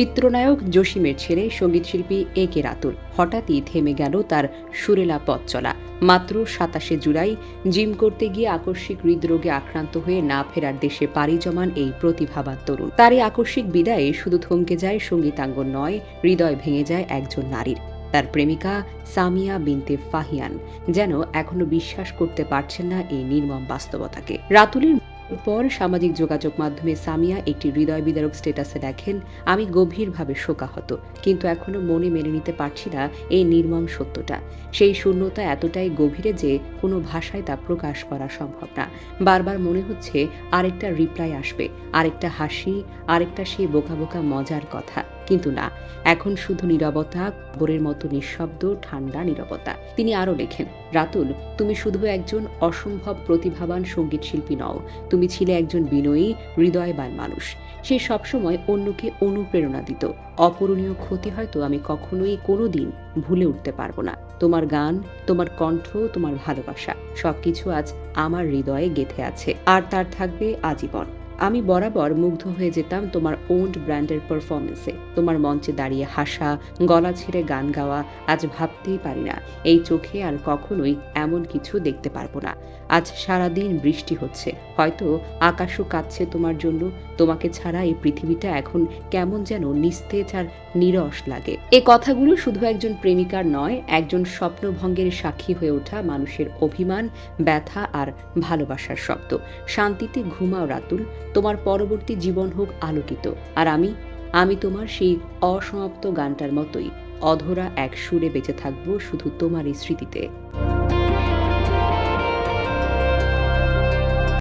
চিত্রনায়ক জসিমের ছেলে সঙ্গীতশিল্পী এ কে রাতুল। হঠাৎই থেমে গেল তার সুরেলা পথ চলা। মাত্র সাতাশে জুলাই, জিম করতে গিয়ে আকস্মিক হৃদরোগে আক্রান্ত হয়ে না ফেরার দেশে পাড়ি জমান এই প্রতিভাবান তরুণ। তার এই আকস্মিক বিদায়ে শুধু থমকে যায় সঙ্গীতাঙ্গন নয়, হৃদয় ভেঙে যায় একজন নারীর। তার প্রেমিকা সামিয়া বিনতে ফাহিয়ান, যেন এখনও বিশ্বাস করতে পারছেন না এই নির্মম বাস্তবতাকে। রাতুলের পর সামাজিক যোগাযোগ মাধ্যমে সামিয়া একটি হৃদয় বিদারক স্টেটাসে দেখেন। আমি গভীরভাবে শোকাহত, কিন্তু এখনও মনে মেনে নিতে পারছি না এই নির্মম সত্যটা। সেই শূন্যতা এতটাই গভীরে যে কোনো ভাষায় তা প্রকাশ করা সম্ভব না। বারবার মনে হচ্ছে আরেকটা রিপ্লাই আসবে, আরেকটা হাসি, আরেকটা সেই বোকা বোকা মজার কথা। কিন্তু না, এখন শুধু নীরবতা কবরের মতো নিঃশব্দ, ঠান্ডা নীরবতা। তিনি আরও লেখেন, রাতুল, তুমি শুধু একজন অসম্ভব প্রতিভাবান সংগীত শিল্পী নও, তুমি ছিলে একজন বিনয়ী, হৃদয়বান মানুষ। সে সবসময় অন্যকে অনুপ্রেরণা দিত। অপূরণীয় ক্ষতি হয়তো আমি কখনোই কোনোদিন ভুলে উঠতে পারব না। তোমার গান, তোমার কণ্ঠ, তোমার ভালোবাসা, সবকিছু আজ আমার হৃদয়ে গেথে আছে, আর তার থাকবে আজীবন। আমি বরাবর মুগ্ধ হয়ে যেতাম তোমার ওন্ড ব্র্যান্ডের পারফরমেন্সে তোমার মঞ্চে দাঁড়িয়ে হাসা, গলা ছেড়ে গান গাওয়া, আজ ভাবতেই পারি না, এই চোখে আর কখনোই এমন কিছু দেখতে পারব না। আজ সারাদিন বৃষ্টি হচ্ছে, হয়তো আকাশও কাঁদছে তোমার জন্য, তোমাকে ছাড়া এই পৃথিবীটা এখন কেমন যেন নিস্তেজ আর নিরস লাগে। এ কথাগুলো শুধু একজন প্রেমিকার নয়, একজন স্বপ্নভঙ্গের সাক্ষী হয়ে ওঠা মানুষের অভিমান, ব্যথা আর ভালোবাসার শব্দ। শান্তিতে ঘুমাও রাতুল তোমার পরবর্তী জীবন হোক আলোকিত। আর আমি আমি তোমার সেই অসমাপ্ত গানটার মতোই অধরা এক সুরে বেঁচে থাকব শুধু তোমারই স্মৃতিতে।